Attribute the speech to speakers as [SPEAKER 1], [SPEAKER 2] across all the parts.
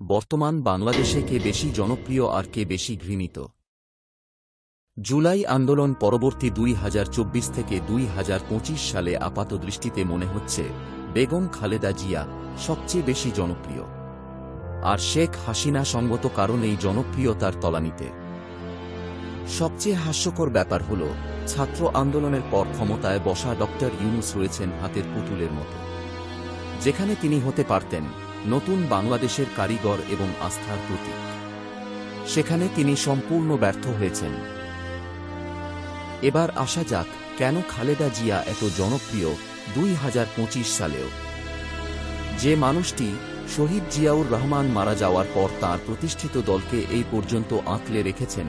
[SPEAKER 1] বর্তমান বাংলাদেশে কে বেশি জনপ্রিয় আর কে বেশি ঘৃণিত। জুলাই আন্দোলন পরবর্তী দুই হাজার চব্বিশ থেকে দুই হাজার পঁচিশ সালে আপাত দৃষ্টিতে মনে হচ্ছে, বেগম খালেদা জিয়া সবচেয়ে বেশি জনপ্রিয়। আর শেখ হাসিনা সঙ্গত কারণেই জনপ্রিয়তার তলানিতে। সবচেয়ে হাস্যকর ব্যাপার হল, ছাত্র আন্দোলনের পর ক্ষমতায় বসা ডক্টর ইউনুস রয়েছেন হাতের পুতুলের মতো। যেখানে তিনি হতে পারতেন নতুন বাংলাদেশের কারিগর এবং আস্থার প্রতীক। সেখানে তিনি সম্পূর্ণ ব্যর্থ হয়েছেন। এবার আসা যাক কেন খালেদা জিয়া এত জনপ্রিয় দুই হাজার পঁচিশ সালেও। যে মানুষটি শহীদ জিয়াউর রহমান মারা যাওয়ার পর তার প্রতিষ্ঠিত দলকে এই পর্যন্ত আঁকলে রেখেছেন,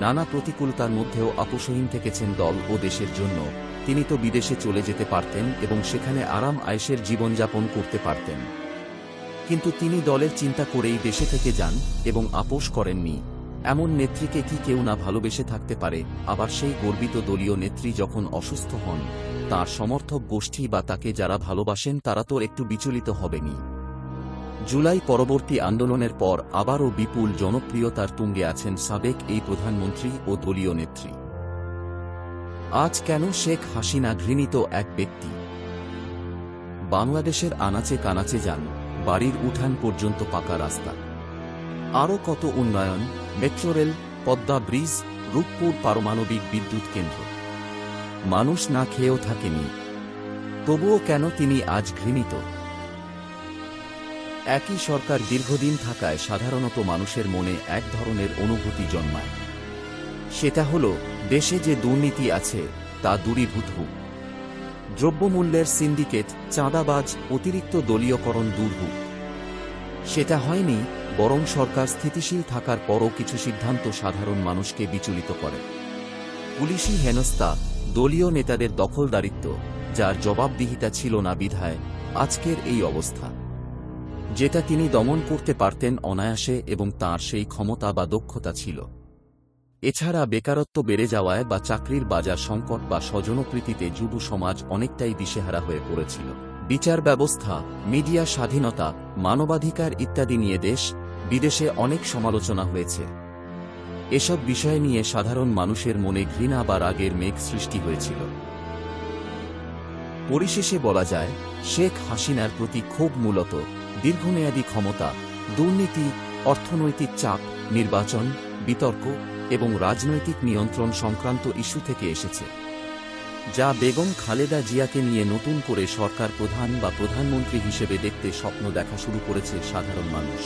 [SPEAKER 1] নানা প্রতিকূলতার মধ্যেও আপোষহীন থেকেছেন দল ও দেশের জন্য। তিনি তো বিদেশে চলে যেতে পারতেন এবং সেখানে আরাম আয়েসের জীবনযাপন করতে পারতেন। কিন্তু তিনি দলের চিন্তা করেই দেশে থেকে যান এবং আপোষ করেননি। এমন নেত্রীকে কি কেউ না ভালোবেসে থাকতে পারে, আবার সেই গর্বিত দলীয় নেত্রী যখন অসুস্থ হন, তার সমর্থক গোষ্ঠী বা তাকে যারা ভালোবাসেন তারা তো একটু বিচলিত হবেনি জুলাই পরবর্তী আন্দোলনের পর আবারও বিপুল জনপ্রিয়তার তুঙ্গে আছেন সাবেক এই প্রধানমন্ত্রী ও দলীয় নেত্রী। আজ কেন শেখ হাসিনা ঘৃণিত এক ব্যক্তি? বাংলাদেশের আনাচে কানাচে যান বাড়ির উঠান পর্যন্ত পাকা রাস্তা। আরও কত উন্নয়ন, metro rail, Padma bridge, Rooppur পারমাণবিক বিদ্যুৎ কেন্দ্র। মানুষ না খেয়েও থাকেনি। তবুও কেন তিনি আজ ঘৃণিত? একই সরকার দীর্ঘদিন থাকায় সাধারণত মানুষের মনে এক ধরনের অনুভূতি জন্মায়। সেটা হল, দেশে যে দুর্নীতি আছে, তা দূরীভূত হোক। দ্রব্যমূল্যের সিন্ডিকেট, চাঁদাবাজ, অতিরিক্ত দলীয়করণ দূর হোক সেটা হয়নি, বরং সরকার স্থিতিশীল থাকার পরও কিছু সিদ্ধান্ত সাধারণ মানুষকে বিচলিত করে। পুলিশি হেনস্তা দলীয় নেতাদের দখলদারিত্ব, যার জবাবদিহিতা ছিল না বিধায়, আজকের এই অবস্থা। যেটা তিনি দমন করতে পারতেন অনায়াসে এবং তার সেই ক্ষমতা বা দক্ষতা ছিল। এছাড়া বেকারত্ব বেড়ে যাওয়ায় বা চাকরির বাজার সংকট বা স্বজনপ্রীতিতে যুব সমাজ অনেকটাই দিশেহারা হয়ে পড়েছিল। বিচার ব্যবস্থা, মিডিয়া স্বাধীনতা, মানবাধিকার ইত্যাদি নিয়ে দেশ, বিদেশে অনেক সমালোচনা হয়েছে। এসব বিষয় নিয়ে সাধারণ মানুষের মনে ঘৃণা বা রাগের মেঘ সৃষ্টি হয়েছিল। পরিশেষে বলা যায়, শেখ হাসিনার প্রতি ক্ষোভ মূলত দীর্ঘমেয়াদী ক্ষমতা, দুর্নীতি, অর্থনৈতিক চাপ, নির্বাচন, বিতর্ক এবং রাজনৈতিক নিয়ন্ত্রণ সংক্রান্ত ইস্যু থেকে এসেছে, যা বেগম খালেদা জিয়াকে নিয়ে নতুন করে সরকার প্রধান বা প্রধানমন্ত্রী হিসেবে দেখতে স্বপ্ন দেখা শুরু করেছে সাধারণ মানুষ।